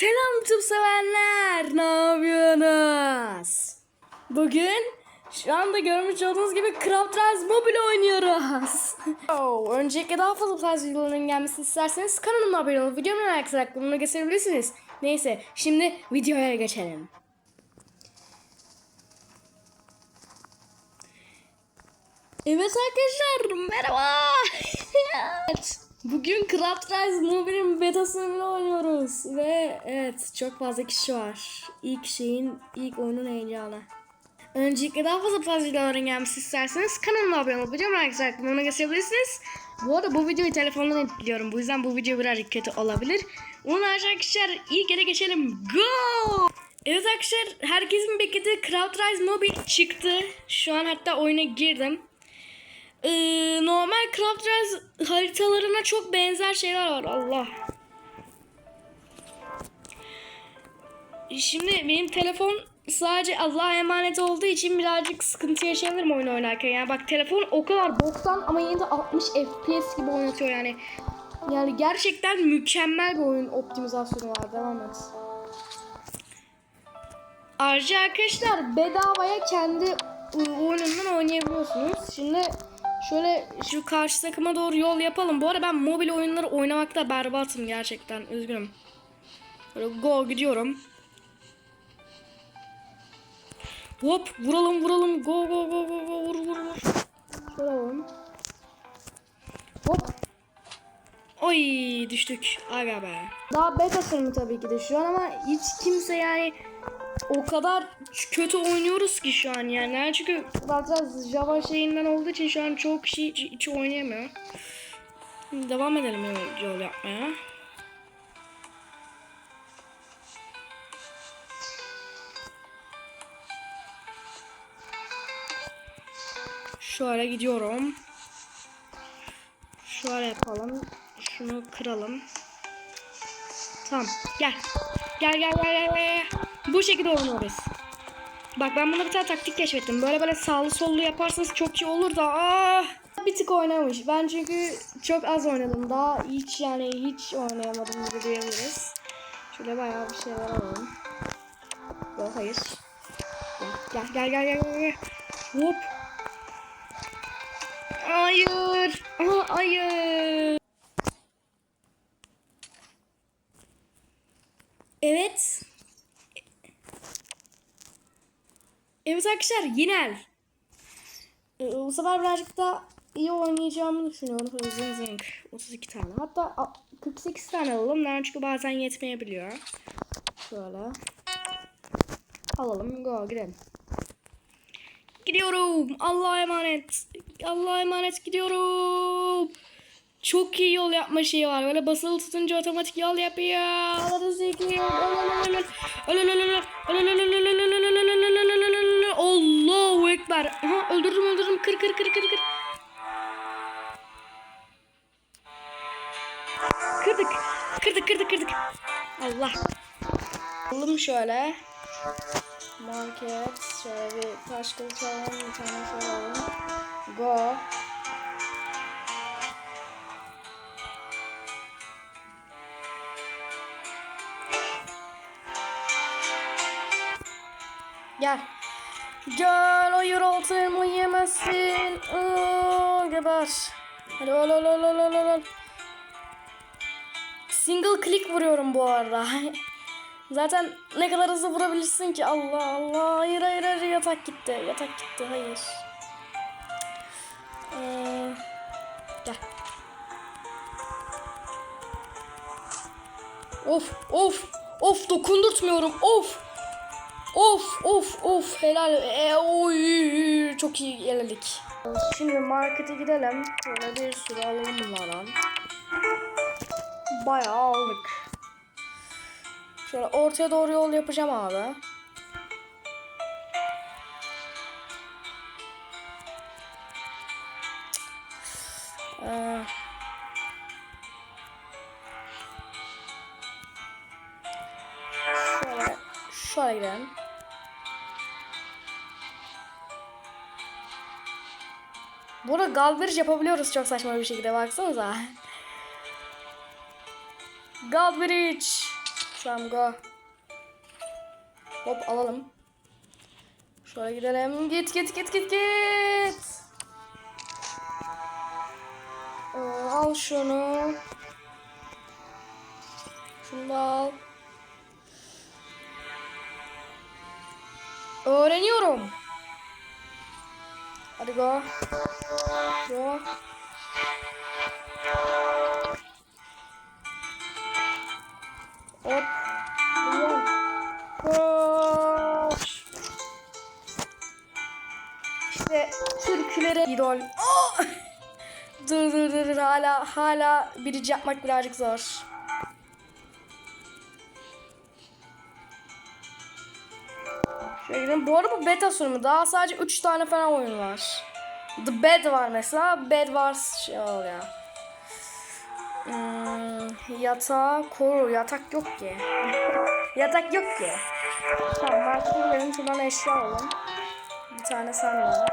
Selam YouTube severler. Ne yapıyorsunuz? Bugün şu anda görmüş olduğunuz gibi Craft Rise Mobile oynuyoruz. oh, öncelikle daha fazla bu tarz videoların gelmesini isterseniz kanalıma abone olup videomu like atarak bunu gösterebilirsiniz. Neyse şimdi videoya geçelim. Evet arkadaşlar merhaba. evet. Bugün Craft Rise Mobile'in betasını oynuyoruz. Ve evet çok fazla kişi var. İlk şeyin, ilk oyunun heyecanı. Öncelikle daha fazla fazla videoların gelmesi isterseniz kanalıma abone olup videomu arkadaşlar bunu gösterebilirsiniz. Bu arada bu videoyu telefondan editliyorum. Bu yüzden bu video birazcık kötü olabilir. Onun arkadaşlar ilk yere geçelim. Go! Evet arkadaşlar herkesin beklediği Craft Rise Mobile çıktı. Şu an hatta oyuna girdim. Ee, normal Craft Rise haritalarına çok benzer şeyler var. Allah. Şimdi benim telefon sadece Allah'a emanet olduğu için birazcık sıkıntı yaşayabilirim oyun oynarken. Yani bak telefon o kadar boktan ama yine de 60 FPS gibi oynatıyor yani. Yani gerçekten mükemmel bir oyun optimizasyonu var. Devam et. Ayrıca arkadaşlar bedavaya kendi oyunundan oynayabiliyorsunuz. Şimdi şöyle şu karşı takıma doğru yol yapalım. Bu arada ben mobil oyunları oynamakta berbatım gerçekten. Üzgünüm. Böyle go gidiyorum. Hop vuralım vuralım. Go go go go go vur vur vur. Şöyle alalım. Hop. Oy düştük. Aga be. Daha beta sürümü tabii ki de şu an ama hiç kimse yani o kadar kötü oynuyoruz ki şu an yani. çünkü bazen Java şeyinden olduğu için şu an çok kişi hiç, hiç oynayamıyor. Devam edelim yol, yol yapmaya. Şöyle gidiyorum. Şöyle yapalım. Şunu kıralım. Tamam. Gel gel gel gel. gel. Bu şekilde oynuyoruz. Bak ben buna bir tane taktik keşfettim. Böyle böyle sağlı sollu yaparsanız çok iyi olur da. Ah! Bir tık oynamış. Ben çünkü çok az oynadım. Daha hiç yani hiç oynayamadım gibi diyebiliriz. Şöyle bayağı bir şeyler alalım. Yok hayır. Gel gel gel gel gel. Hop. Hayır. Aha, hayır. Evet. Evet arkadaşlar Yinel. Ee, bu sefer birazcık daha iyi oynayacağımı düşünüyorum. Hızlı zink. 32 tane. Hatta a- 48 tane alalım. Ben çünkü bazen yetmeyebiliyor. Şöyle. Alalım. Go gidelim. Gidiyorum. Allah'a emanet. Allah'a emanet gidiyorum. Çok iyi yol yapma şeyi var. Böyle basılı tutunca otomatik yol yapıyor. Allah'ın zikri. Allahu Ekber. Aha, öldürdüm öldürdüm. Kır kır kır kır kır. Kırdık. Kırdık kırdık kırdık. Allah. Alalım şöyle. Market. Şöyle bir taş kılıç alalım. Bir tane şöyle. Go. Gel. Gel hayır altımı yemezsin. Geber. Hadi ol ol ol ol ol ol. Single click vuruyorum bu arada. Zaten ne kadar hızlı vurabilirsin ki Allah Allah. Hayır hayır hayır yatak gitti. Yatak gitti hayır. Ee, gel. Of of of dokundurtmuyorum of. Of of of helal. E, oy çok iyi yerledik. Şimdi markete gidelim. Şöyle bir sürü alalım bunlardan. Bayağı aldık. Şöyle ortaya doğru yol yapacağım abi. Ee, şöyle, şöyle gidelim. Burada Galbridge yapabiliyoruz çok saçma bir şekilde baksanıza. Galbridge. Tamam go. Hop alalım. Şöyle gidelim. Git git git git git. Al şunu. Şunu da al. Öğreniyorum. Hadi go. Go. Hop. Koş. İşte türkülere idol. Oh! dur dur dur dur. hala hala birici yapmak birazcık zor. Bu arada bu beta sunumu. Daha sadece 3 tane falan oyun var. The Bed var mesela. Bed var şey oluyor. Hmm, yatağı koru. Yatak yok ki. Yatak yok ki. Tamam markete gidelim. Şuradan eşya alalım. Bir tane sen al.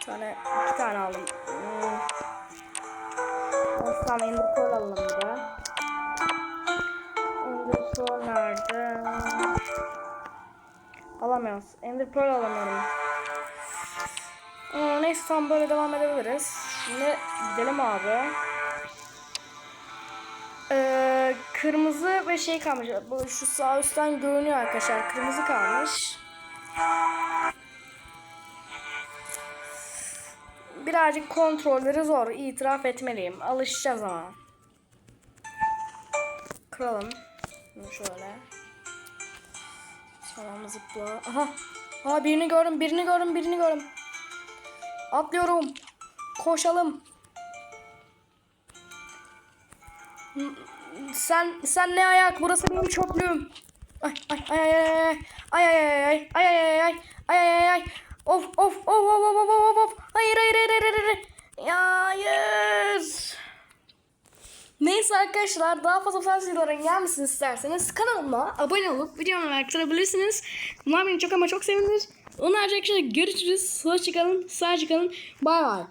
Bir tane, iki tane aldım. Hmm. Tamam Pearl alalım bir de. Pearl nerede? Alamıyoruz. Ender Pearl alamıyorum. Aa, neyse tam böyle devam edebiliriz. Şimdi gidelim abi. Ee, kırmızı ve şey kalmış. Bu şu sağ üstten görünüyor arkadaşlar. Kırmızı kalmış. Birazcık kontrolleri zor. itiraf etmeliyim. Alışacağız ama. Kıralım. Şöyle. Sonra zıpla. Aha. Aha birini gördüm, birini gördüm, birini gördüm. Atlıyorum. Koşalım. Sen sen ne ayak? Burası benim çöplüğüm. Ay ay ay ay ay ay ay ay ay ay ay ay ay ay ay ay of of of of of of of of hayır hayır hayır hayır hayır hayır Neyse arkadaşlar daha fazla fazla videoların gelmesini isterseniz kanalıma abone olup videomu like atabilirsiniz. Bunlar beni çok ama çok sevinir. Onlarca arkadaşlar görüşürüz. Hoşçakalın. Sağ kalın. Bay bay.